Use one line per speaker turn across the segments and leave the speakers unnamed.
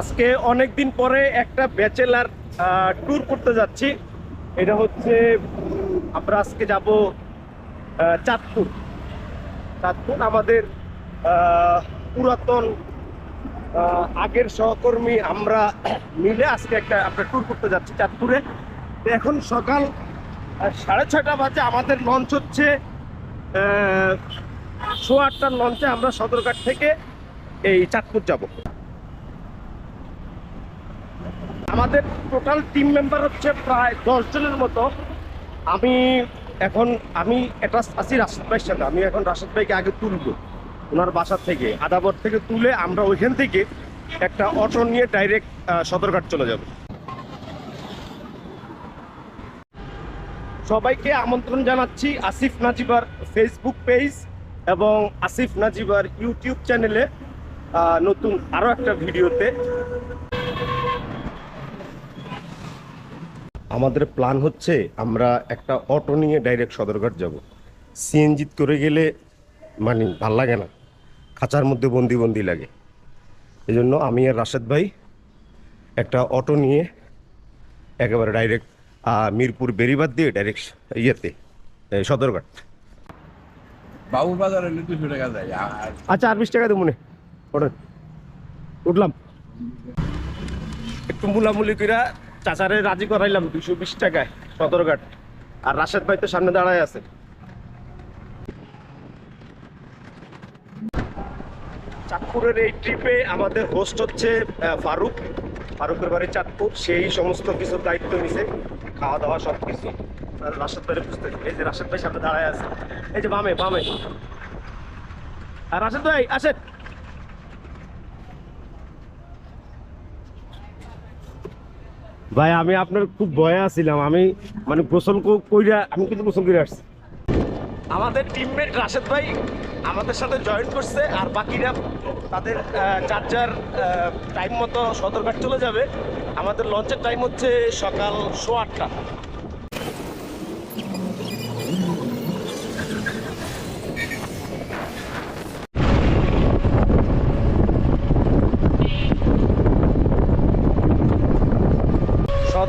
আজকে অনেক দিন পরে একটা ব্যাচেলার ট্যুর করতে যাচ্ছি। এটা হচ্ছে, আমরা আজকে যাব চাঁদপুর। চাঁদপুর আমাদের পুরাতন আগের সহকর্মী আমরা মিলে আজকে একটা, আমরা ট্যুর করতে যাচ্ছি চাঁদপুরে। এখন সকাল সাড়ে ছয়টা বাজে আমাদের লঞ্চ হচ্ছে সোয়া আটটার লঞ্চে আমরা সদরঘাট থেকে এই চাঁদপুর যাব। আমাদের টোটাল টিম মেম্বার হচ্ছে প্রায় দশ জনের মতো। আমি এখন, আমি এটা আছি রাশেদ ভাইয়ের সাথে আমি এখন রাশেদ ভাইকে আগে তুলবো, ওনার বাসা থেকে, আদাবর থেকে তুলে আমরা ওইখান থেকে একটা অটো নিয়ে ডাইরেক্ট সদরঘাট চলে যাব। সবাইকে আমন্ত্রণ জানাচ্ছি আসিফ নাজিবার ফেসবুক পেজ এবং আসিফ নাজিবার ইউটিউব চ্যানেলে নতুন আরও একটা ভিডিওতে। আমাদের প্ল্যান হচ্ছে আমরা একটা অটো নিয়ে ডাইরেক্ট সদরঘাট যাব। সিএনজিত করে গেলে মানে ভালো লাগে না। খাঁচার মধ্যে বন্দি বন্দি লাগে। এই জন্য আমি আর রাশেদ ভাই একটা অটো নিয়ে একেবারে ডাইরেক্ট মিরপুর বেরিবাদ দিয়ে ডাইরেক্ট ইয়েতে সদরঘাট।
বাবু বাজারে হলে দুশো টাকা যায়
আচ্ছা আর বিশ টাকা দেবো মনে। উঠলাম। একটু মুলামুলি কইরা চাচারে রাজি করাইলাম দুশো বিশ টাকায় সদরঘাট। আর রাশেদ ভাই তো সামনে দাঁড়ায় আছে। চাঁদপুরের এই ট্রিপে আমাদের হোস্ট হচ্ছে ফারুক। ফারুকের বাড়ি চাঁদপুর, সেই সমস্ত কিছু দায়িত্ব নিছে খাওয়া দাওয়া সব কিছু রাশেদ ভাইয়ের বুঝতে এই যে রাশেদ ভাই সামনে দাঁড়ায় আছে। এই যে বামে বামে। আর রাশেদ ভাই, আসেন। ভাই, আমি আপনার খুব ভয়ে আছিলাম। আমি মানে গোসল কইরা আমি কিন্তু গোসল করে আসছি। আমাদের টিমমেট রাশেদ ভাই আমাদের সাথে জয়েন করছে আর বাকিরা তাদের চার্জার টাইম মতো সদরঘাট চলে যাবে। আমাদের লঞ্চের টাইম হচ্ছে সকাল সোয়া আটটা।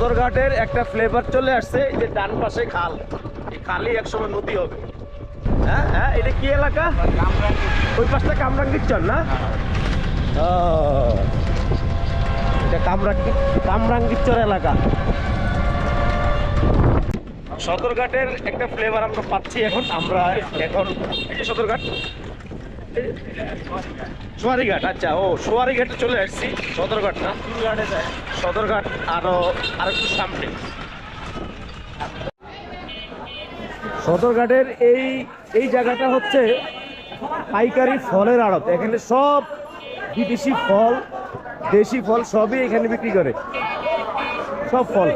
সদরঘাটের একটা ফ্লেভার চলে আসছে, এই যে ডান পাশে খাল। এই খালই একসময় নদী হবে। হ্যাঁ হ্যাঁ এটা কি এলাকা? ওই পাশটা কামরাঙ্গিরচর না? এটা কামরাঙ্গি কামরাঙ্গিরচর এলাকা। সদরঘাটের একটা ফ্লেভার আমরা পাচ্ছি এখন। আমরা এখন সদরঘাট। সোয়ারিঘাট আচ্ছা ও, সোয়ারিঘাটে চলে আসছি, সদরঘাট না? সদরঘাট আরও আর একটু সামনে। সদরঘাটের এই এই জায়গাটা হচ্ছে পাইকারি ফলের আড়ত। এখানে সব বিদেশি ফল, দেশি ফল সবই এখানে বিক্রি করে। সব ফল।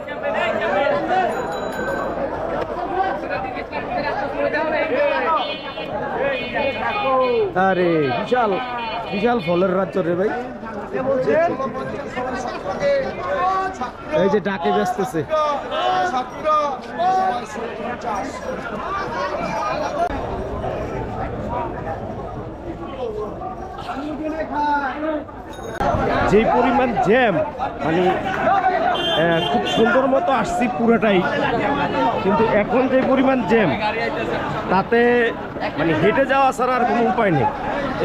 আরে, বিশাল বিশাল ফলের রাজ্য রে ভাই। এই যে ডাকে ব্যস্তছে যে পরিমাণ জ্যাম মানে খুব সুন্দর মতো আসছি পুরোটাই। কিন্তু এখন যে পরিমাণ জ্যাম, তাতে মানে হেঁটে যাওয়া ছাড়া আর কোনো উপায় নেই।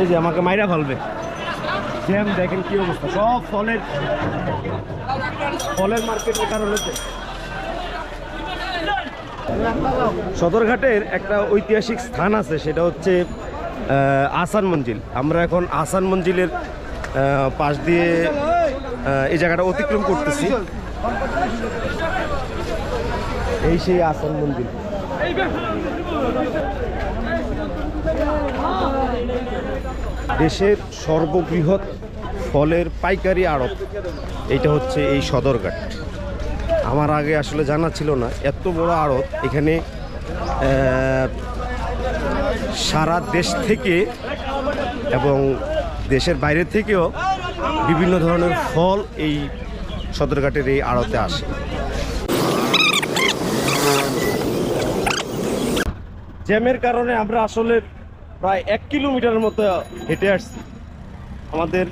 এই যে আমাকে মাইরা ফেলবে। জ্যাম, দেখেন কি অবস্থা। সব ফলের ফলের মার্কেটের কারণে। সদরঘাটের একটা ঐতিহাসিক স্থান আছে, সেটা হচ্ছে আসান মঞ্জিল। আমরা এখন আসান মঞ্জিলের পাশ দিয়ে এই জায়গাটা অতিক্রম করতেছি। এই সেই আসান মন্দির। দেশের সর্ববৃহৎ ফলের পাইকারি আড়ত, এটা হচ্ছে এই সদরঘাট। আমার আগে আসলে জানা ছিল না, এত বড় আড়ত, এখানে সারা দেশ থেকে এবং দেশের বাইরে থেকেও বিভিন্ন ধরনের ফল এই সদরঘাটের এই আড়তে আসে। জ্যামের কারণে আমরা আসলে প্রায় এক কিলোমিটার মতো হেঁটে আসছি। আমাদের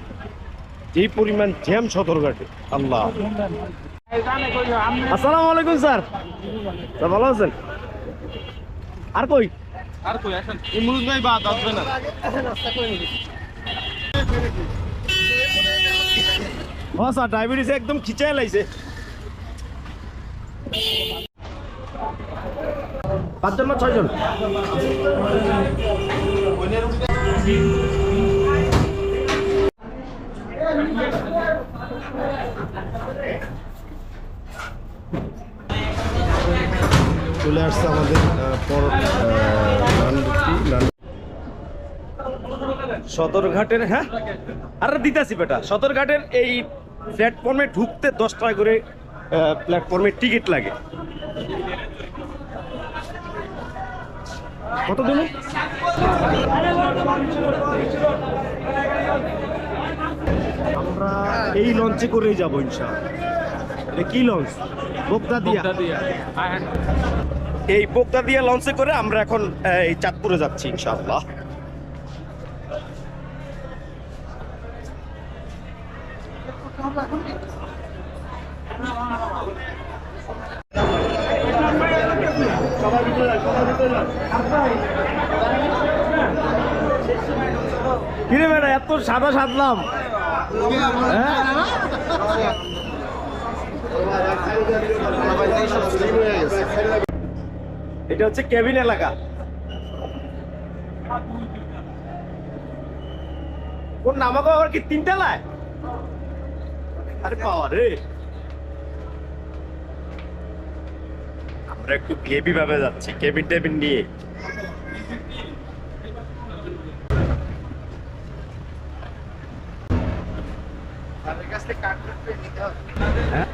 যে পরিমাণ জ্যাম সদরঘাটে আল্লাহ। আসসালামু আলাইকুম স্যার। স্যার ভালো আছেন? আর কই?
আর কই আসেন। ইমরুজ ভাই বাদ আসবে না
হ্যাঁ স্যার ডায়াবেটিস একদম খিচাই লাইছে। পাঁচজন না ছয়জন? চলে আসছে আমাদের সদরঘাটের হ্যাঁ? আরে দিতাছি বেটা সদরঘাটের এই প্ল্যাটফর্মে ঢুকতে দশ টাকা করে প্ল্যাটফর্মে টিকিট লাগে। কত দিন? আমরা এই লঞ্চে করেই যাব এটা কি লঞ্চ? বোগদা দিয়া। এই বোগদা দিয়া লঞ্চে করে আমরা এখন এই চাঁদপুরে যাচ্ছি ইনশাআল্লাহ। কিরে বেটা, এত সাদা সাদলাম। হ্যাঁ? এটা হচ্ছে কেবিন এলাকা। কোন নামাগো আবার কি তিনটা লায় আরে পাওয়া রে। আমরা একটু ভিএপি ভাবে যাচ্ছি কেবিন টেবিন নিয়ে। হ্যাঁ?